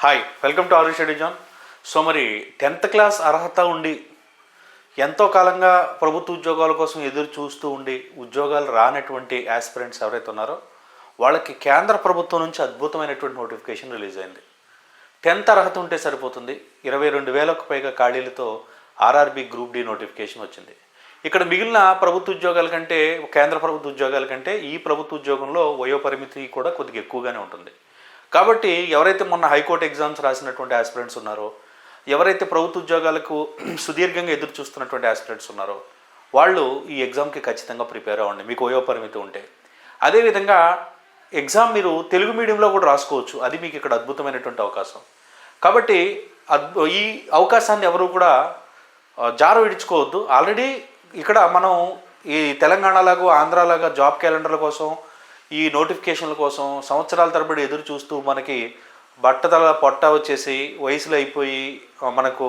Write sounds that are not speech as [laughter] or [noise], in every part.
Hi welcome to ఆరు షెడ్యూ జాన్ సో మరి టెన్త్ క్లాస్ అర్హత ఉండి ఎంతో కాలంగా ప్రభుత్వ ఉద్యోగాల కోసం ఎదురు చూస్తూ ఉండి ఉద్యోగాలు రానటువంటి యాస్పిరెంట్స్ ఎవరైతే ఉన్నారో వాళ్ళకి కేంద్ర ప్రభుత్వం నుంచి అద్భుతమైనటువంటి నోటిఫికేషన్ రిలీజ్ అయింది. టెన్త్ అర్హత ఉంటే సరిపోతుంది. ఇరవై రెండు వేలకు పైగా ఖాళీలతో ఆర్ఆర్బి గ్రూప్ డి నోటిఫికేషన్ వచ్చింది. ఇక్కడ మిగిలిన ప్రభుత్వ ఉద్యోగాల కంటే కేంద్ర ప్రభుత్వ ఉద్యోగాల కంటే ఈ ప్రభుత్వ ఉద్యోగంలో వయో పరిమితి కూడా కొద్దిగా ఎక్కువగానే ఉంటుంది. కాబట్టి ఎవరైతే మొన్న హైకోర్టు ఎగ్జామ్స్ రాసినటువంటి ఆస్పిరెంట్స్ ఉన్నారో ఎవరైతే ప్రభుత్వ ఉద్యోగాలకు [clears throat] సుదీర్ఘంగా ఎదురు చూస్తున్నటువంటి ఆస్పిరెంట్స్ ఉన్నారో వాళ్ళు ఈ ఎగ్జామ్కి ఖచ్చితంగా ప్రిపేర్ అవ్వండి. మీకు వయో పరిమితి ఉంటే. అదేవిధంగా ఎగ్జామ్ మీరు తెలుగు మీడియంలో కూడా రాసుకోవచ్చు. అది మీకు ఇక్కడ అద్భుతమైనటువంటి అవకాశం. కాబట్టి అద్భు ఈ అవకాశాన్ని ఎవరు కూడా జారు విడుచుకోవద్దు. ఆల్రెడీ ఇక్కడ మనం ఈ తెలంగాణలాగా ఆంధ్రాలాగా జాబ్ క్యాలెండర్ల కోసం ఈ నోటిఫికేషన్ల కోసం సంవత్సరాల తరబడి ఎదురు చూస్తూ మనకి బట్టతల పొట్ట వచ్చేసి వయసులో అయిపోయి మనకు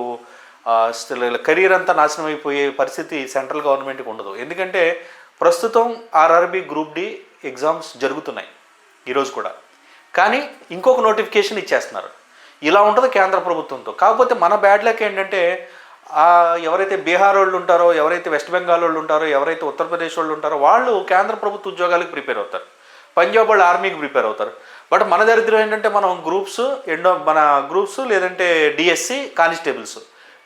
కెరీర్ అంతా నాశనం అయిపోయే పరిస్థితి సెంట్రల్ గవర్నమెంట్కి ఉండదు. ఎందుకంటే ప్రస్తుతం ఆర్ఆర్బి గ్రూప్ డి ఎగ్జామ్స్ జరుగుతున్నాయి ఈరోజు కూడా. కానీ ఇంకొక నోటిఫికేషన్ ఇచ్చేస్తున్నారు. ఇలా ఉంటుంది కేంద్ర ప్రభుత్వంతో. కాకపోతే మన బ్యాడ్ లక్ ఏంటంటే ఎవరైతే బీహార్ వాళ్ళు ఉంటారో ఎవరైతే వెస్ట్ బెంగాల్ వాళ్ళు ఉంటారో ఎవరైతే ఉత్తరప్రదేశ్ వాళ్ళు ఉంటారో వాళ్ళు కేంద్ర ప్రభుత్వ ఉద్యోగాలకు ప్రిపేర్ అవుతారు. పంజాబ్ వాళ్ళు ఆర్మీకి ప్రిపేర్ అవుతారు. బట్ మన దరిద్రం ఏంటంటే మనం గ్రూప్స్ ఎండో మన గ్రూప్స్ లేదంటే డిఎస్సి కానిస్టేబుల్స్.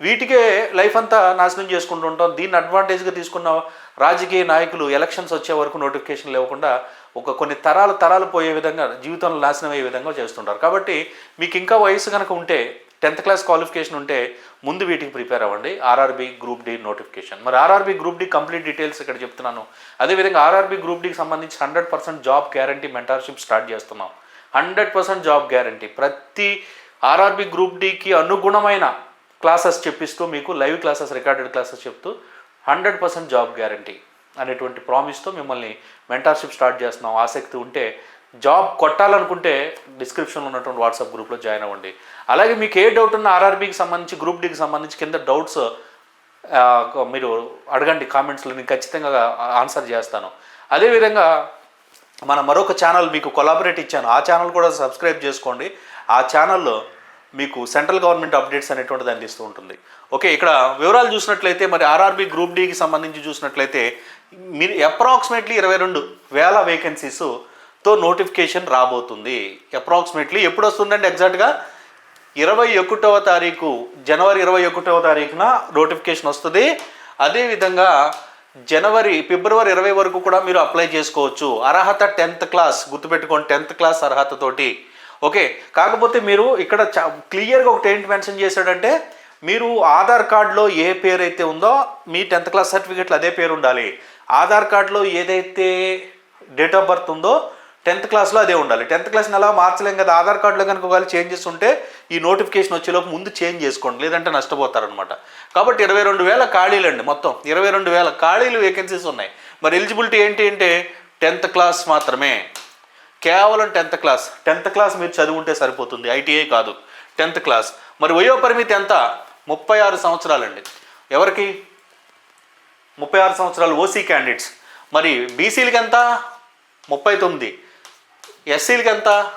వీటికే లైఫ్ అంతా నాశనం చేసుకుంటూ ఉంటాం. దీన్ని అడ్వాంటేజ్గా తీసుకున్న రాజకీయ నాయకులు ఎలక్షన్స్ వచ్చే వరకు నోటిఫికేషన్ లేకుండా ఒక కొన్ని తరాలు తరాలు పోయే విధంగా జీవితంలో నాశనం అయ్యే విధంగా చేస్తుంటారు. కాబట్టి మీకు ఇంకా వయసు కనుక ఉంటే టెన్త్ క్లాస్ క్వాలిఫికేషన్ ఉంటే ముందు వీటికి ప్రిపేర్ అవ్వండి. ఆర్ఆర్బి గ్రూప్ డి నోటిఫికేషన్ మరి RRB group D complete details ఇక్కడ చెప్తున్నాను. అదేవిధంగా ఆర్ఆర్బి గ్రూప్ డికి సంబంధించి hundred percent job guarantee mentorship start చేస్తున్నాం. Hundred percent job guarantee. ప్రతి ఆర్ఆర్బి గ్రూప్ డికి అనుగుణమైన క్లాసెస్ చెప్పిస్తూ మీకు లైవ్ క్లాసెస్ రికార్డెడ్ క్లాసెస్ చెప్తూ హండ్రెడ్ పర్సెంట్ జాబ్ గ్యారంటీ అనేటువంటి ప్రామిస్తో మిమ్మల్ని మెంటర్షిప్ స్టార్ట్ చేస్తున్నాం. ఆసక్తి ఉంటే జాబ్ కొట్టాలనుకుంటే డిస్క్రిప్షన్లో ఉన్నటువంటి వాట్సాప్ గ్రూప్లో జాయిన్ అవ్వండి. అలాగే మీకు ఏ డౌట్ ఉన్న ఆర్ఆర్బీకి సంబంధించి గ్రూప్ డీకి సంబంధించి కింద డౌట్స్ మీరు అడగండి కామెంట్స్లో నేను ఖచ్చితంగా ఆన్సర్ చేస్తాను. అదేవిధంగా మన మరొక ఛానల్ మీకు కొలాబరేట్ ఇచ్చాను. ఆ ఛానల్ కూడా సబ్స్క్రైబ్ చేసుకోండి. ఆ ఛానల్లో మీకు సెంట్రల్ గవర్నమెంట్ అప్డేట్స్ అనేటువంటిది అందిస్తూ ఉంటుంది. ఓకే ఇక్కడ వివరాలు చూసినట్లయితే మరి ఆర్ఆర్బీ గ్రూప్ డీకి సంబంధించి చూసినట్లయితే మీరు అప్రాక్సిమేట్లీ ఇరవై రెండు వేల వేకెన్సీస్ తో నోటిఫికేషన్ రాబోతుంది. అప్రాక్సిమేట్లీ ఎప్పుడు వస్తుందండి ఎగ్జాక్ట్గా? ఇరవై ఒకటవ తారీఖు జనవరి ఇరవై ఒకటవ తారీఖున నోటిఫికేషన్ వస్తుంది. అదేవిధంగా జనవరి ఫిబ్రవరి ఇరవై వరకు కూడా మీరు అప్లై చేసుకోవచ్చు. అర్హత టెన్త్ క్లాస్ గుర్తుపెట్టుకోండి టెన్త్ క్లాస్ అర్హతతోటి. ఓకే కాకపోతే మీరు ఇక్కడ చ క్లియర్గా ఒకటి ఏంటి మెన్షన్ చేశాడంటే మీరు ఆధార్ కార్డులో ఏ పేరు అయితే ఉందో మీ టెన్త్ క్లాస్ సర్టిఫికేట్లో అదే పేరు ఉండాలి. ఆధార్ కార్డులో ఏదైతే డేట్ ఆఫ్ బర్త్ ఉందో టెన్త్ క్లాస్లో అదే ఉండాలి. టెన్త్ క్లాస్ని అలా మార్చలేం కదా ఆధార్ కార్డులో కనుక ఒకవేళ చేంజెస్ ఉంటే ఈ నోటిఫికేషన్ వచ్చేలోపు ముందు చేంజ్ చేసుకోండి లేదంటే నష్టపోతారనమాట కాబట్టి ఇరవై రెండు వేల ఖాళీలు అండి మొత్తం. ఇరవై రెండు వేల ఖాళీలు వేకెన్సీస్ ఉన్నాయి. మరి ఎలిజిబిలిటీ ఏంటి అంటే టెన్త్ క్లాస్ మాత్రమే. కేవలం టెన్త్ క్లాస్. టెన్త్ క్లాస్ మీరు చదువుంటే సరిపోతుంది. ఐటీఐ కాదు. Tenth class. మరి వయో పరిమితి ఎంత? ముప్పై ఆరు సంవత్సరాలండి. ఎవరికి? ముప్పై ఆరు సంవత్సరాలు ఓసీ క్యాండిడేట్స్. మరి బీసీలకి ఎంత? ముప్పై తొమ్మిది. ఎస్సీలకి ఎంత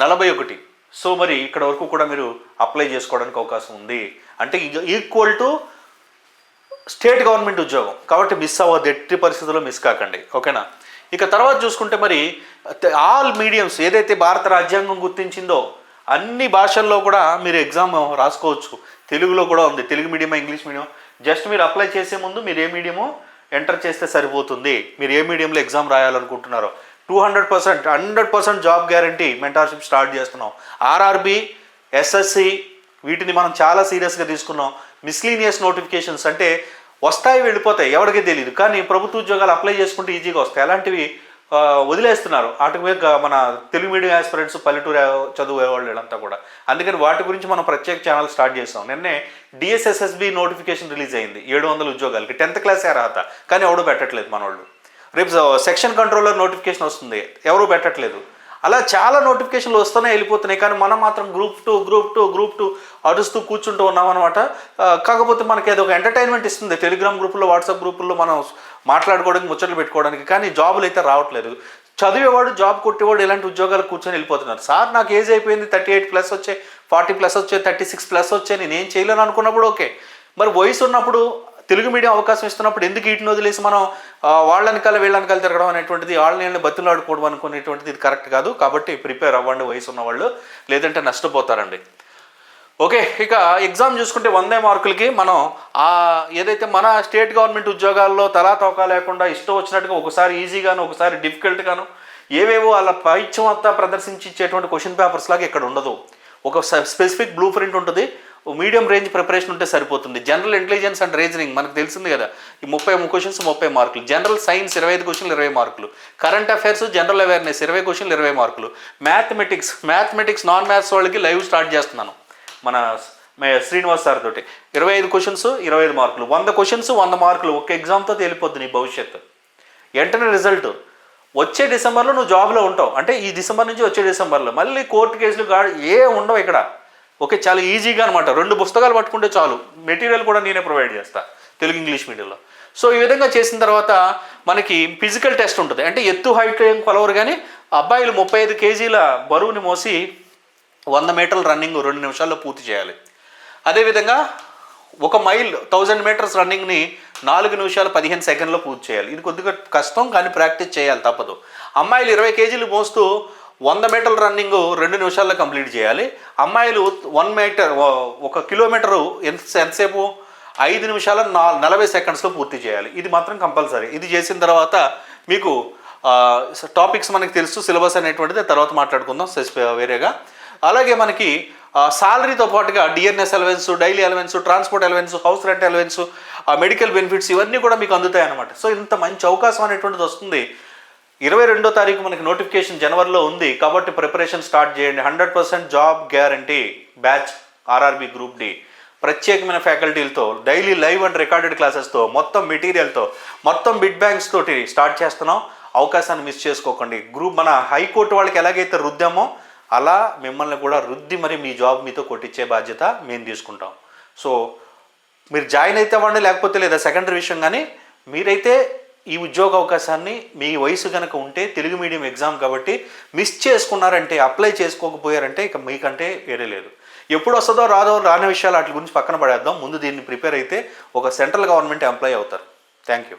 నలభై ఒకటి. సో మరి ఇక్కడ వరకు కూడా మీరు అప్లై చేసుకోవడానికి అవకాశం ఉంది. అంటే ఈక్వల్ టు స్టేట్ గవర్నమెంట్ ఉద్యోగం. కాబట్టి మిస్ అవ్వద్దు ఎట్టి పరిస్థితుల్లో మిస్ కాకండి. ఓకేనా? ఇక తర్వాత చూసుకుంటే మరి ఆల్ మీడియంస్ ఏదైతే భారత రాజ్యాంగం గుర్తించిందో అన్ని భాషల్లో కూడా మీరు ఎగ్జామ్ రాసుకోవచ్చు. తెలుగులో కూడా ఉంది. Telugu medium English medium just మీరు అప్లై చేసే ముందు మీరు ఏ మీడియము ఎంటర్ చేస్తే సరిపోతుంది. మీరు ఏ మీడియంలో exam రాయాలనుకుంటున్నారో. Two hundred percent hundred percent job guarantee mentorship start చేస్తున్నాం. ఆర్ఆర్బి ఎస్ఎస్సి వీటిని మనం చాలా సీరియస్గా తీసుకున్నాం. మిస్లీనియస్ నోటిఫికేషన్స్ అంటే వస్తాయి వెళ్ళిపోతాయి ఎవరికీ తెలియదు కానీ ప్రభుత్వ ఉద్యోగాలు అప్లై చేసుకుంటే ఈజీగా వస్తాయి. అలాంటివి వదిలేస్తున్నారు. వాటి మీద మన తెలుగు మీడియం ఆస్పిరెంట్స్ పల్లెటూరు చదువు వాళ్ళు కూడా. అందుకని వాటి గురించి మనం ప్రత్యేక ఛానల్ స్టార్ట్ చేస్తాం నిన్నే డిఎస్ఎస్ఎస్బి నోటిఫికేషన్ రిలీజ్ అయింది. ఏడు వందల ఉద్యోగాలకి టెన్త్ క్లాస్ అర్హత. కానీ ఎవడో పెట్టట్లేదు మన వాళ్ళు రేపు సెక్షన్ కంట్రోలర్ నోటిఫికేషన్ వస్తుంది. ఎవరు పెట్టట్లేదు. అలా చాలా నోటిఫికేషన్లు వస్తున్నాయి వెళ్ళిపోతున్నాయి. కానీ మనం మాత్రం group two group two group two అరుస్తూ కూర్చుంటూ ఉన్నాం అనమాట కాకపోతే మనకి ఏదో ఒక ఎంటర్టైన్మెంట్ ఇస్తుంది. టెలిగ్రామ్ గ్రూపుల్లో వాట్సాప్ గ్రూపుల్లో మనం మాట్లాడుకోవడానికి ముచ్చట్లు పెట్టుకోవడానికి. కానీ జాబులు అయితే రావట్లేదు. చదివేవాడు జాబ్ కొట్టేవాడు ఇలాంటి ఉద్యోగాలు కూర్చొని వెళ్ళిపోతున్నారు సార్ నాకు ఏజ్ అయిపోయింది థర్టీ ఎయిట్ ప్లస్ వచ్చే ఫార్టీ ప్లస్ వచ్చాయి థర్టీ సిక్స్ ప్లస్ వచ్చాయి నేను ఏం చేయలేను అనుకున్నప్పుడు ఓకే. మరి వయసు ఉన్నప్పుడు తెలుగు మీడియం అవకాశం ఇస్తున్నప్పుడు ఎందుకు వీటిని వదిలేసి మనం ఆ, వాళ్ళ తిరగడం అనేటువంటిది వాళ్ళని వీళ్ళని బతులాడుకోవడం అనుకునేటువంటిది ఇది కరెక్ట్ కాదు. కాబట్టి ప్రిపేర్ అవ్వండి వయసు ఉన్న వాళ్ళు లేదంటే నష్టపోతారండి. ఓకే ఇక ఎగ్జామ్ చూసుకుంటే వందే మార్కులకి మనం ఆ ఏదైతే మన స్టేట్ గవర్నమెంట్ ఉద్యోగాల్లో తలా తోకా లేకుండా ఇష్టం వచ్చినట్టుగా ఒకసారి ఈజీగాను ఒకసారి డిఫికల్ట్గాను ఏవేవో అలా పైత్యం అంతా ప్రదర్శించి ఇచ్చేటువంటి క్వశ్చన్ పేపర్స్ లాగా ఇక్కడ ఉండదు. ఒక స్పెసిఫిక్ బ్లూ ప్రింట్ ఉంటుంది. మీడియం రేంజ్ ప్రిపరేషన్ ఉంటే సరిపోతుంది. జనరల్ ఇంటెలిజెన్స్ అండ్ రీజనింగ్ మనకు తెలిసింది కదా. ఈ ముప్పై క్వశ్చన్స్ ముప్పై మార్కులు. జనరల్ సైన్స్ ఇరవై ఐదు క్వశ్చన్లు ఇరవై మార్కులు. కరెంట్ అఫైర్స్ జనరల్ అవేర్నెస్ ఇరవై క్వశ్చన్లు ఇరవై మార్కులు. మ్యాథమెటిక్స్ మ్యాథమెటిక్స్ నాన్ మ్యాథ్స్ వాళ్ళకి లైవ్ స్టార్ట్ చేస్తున్నాను. మన శ్రీనివాస్ సార్ తోటి. ఇరవై ఐదు క్వశ్చన్స్ ఇరవై ఐదు మార్కులు. వంద క్వశ్చన్స్ వంద మార్కులు. ఒక ఎగ్జామ్తో తేలిపోద్ది నీ భవిష్యత్తు వెంటనే రిజల్ట్ వచ్చే డిసెంబర్లో నువ్వు జాబ్లో ఉంటావు. అంటే ఈ డిసెంబర్ నుంచి వచ్చే డిసెంబర్లో మళ్ళీ కోర్టు కేసులు గా ఏ ఉండవు ఇక్కడ. ఓకే చాలా ఈజీగా అనమాట రెండు పుస్తకాలు పట్టుకుంటే చాలు. మెటీరియల్ కూడా నేనే ప్రొవైడ్ చేస్తా తెలుగు ఇంగ్లీష్ మీడియంలో. సో ఈ విధంగా చేసిన తర్వాత మనకి ఫిజికల్ టెస్ట్ ఉంటుంది. అంటే ఎత్తు హైట్ ఏం కొలవరు కానీ అబ్బాయిలు ముప్పై ఐదు కేజీల బరువుని మోసి వంద మీటర్ల రన్నింగ్ రెండు నిమిషాల్లో పూర్తి చేయాలి. అదేవిధంగా ఒక మైల్ థౌజండ్ మీటర్స్ రన్నింగ్ని నాలుగు నిమిషాలు పదిహేను సెకండ్లో పూర్తి చేయాలి. ఇది కొద్దిగా కష్టం కానీ ప్రాక్టీస్ చేయాలి తప్పదు. అమ్మాయిలు ఇరవై కేజీలు మోస్తూ వంద మీటర్ల రన్నింగ్ రెండు నిమిషాల్లో కంప్లీట్ చేయాలి. అమ్మాయిలు వన్ మీటర్ ఒక కిలోమీటరు ఎంత ఎంతసేపు? ఐదు నిమిషాల నా నలభై సెకండ్స్లో పూర్తి చేయాలి. ఇది మాత్రం కంపల్సరీ. ఇది చేసిన తర్వాత మీకు టాపిక్స్ మనకి తెలుసు సిలబస్ అనేటువంటిది. తర్వాత మాట్లాడుకుందాం సెస్- వేరేగా. అలాగే మనకి సాలరీతో పాటుగా DNS allowance daily allowance transport allowance house rent allowance medical benefits ఇవన్నీ కూడా మీకు అందుతాయి అనమాట సో ఇంత మంచి అవకాశం అనేటువంటిది వస్తుంది. ఇరవై రెండో తారీఖు మనకి నోటిఫికేషన్ జనవరిలో ఉంది. కాబట్టి ప్రిపరేషన్ స్టార్ట్ చేయండి. Hundred percent job guarantee batch RRB group D ప్రత్యేకమైన ఫ్యాకల్టీలతో డైలీ లైవ్ అండ్ రికార్డెడ్ క్లాసెస్తో మొత్తం మెటీరియల్తో మొత్తం బిడ్ బ్యాంక్స్ తోటి స్టార్ట్ చేస్తున్నాం. అవకాశాన్ని మిస్ చేసుకోకండి. గ్రూప్ మన హైకోర్టు వాళ్ళకి ఎలాగైతే రుద్దామో అలా మిమ్మల్ని కూడా రుద్ది మరి మీ జాబ్ మీతో కొట్టించే బాధ్యత మేము తీసుకుంటాం. సో మీరు జాయిన్ అయితే అవ్వండి లేకపోతే లేదా సెకండరీ విషయం కానీ మీరైతే ఈ ఉద్యోగ అవకాశాన్ని మీ వయసు కనుక ఉంటే తెలుగు మీడియం ఎగ్జామ్ కాబట్టి మిస్ చేసుకున్నారంటే అప్లై చేసుకోకపోయారంటే ఇక మీకంటే వేరే లేదు. ఎప్పుడు వస్తుందో రాదో రాని విషయాలు వాటి గురించి పక్కన పడేద్దాం. ముందు దీన్ని ప్రిపేర్ అయితే ఒక సెంట్రల్ గవర్నమెంట్ ఎంప్లాయ్ అవుతారు. Thank you.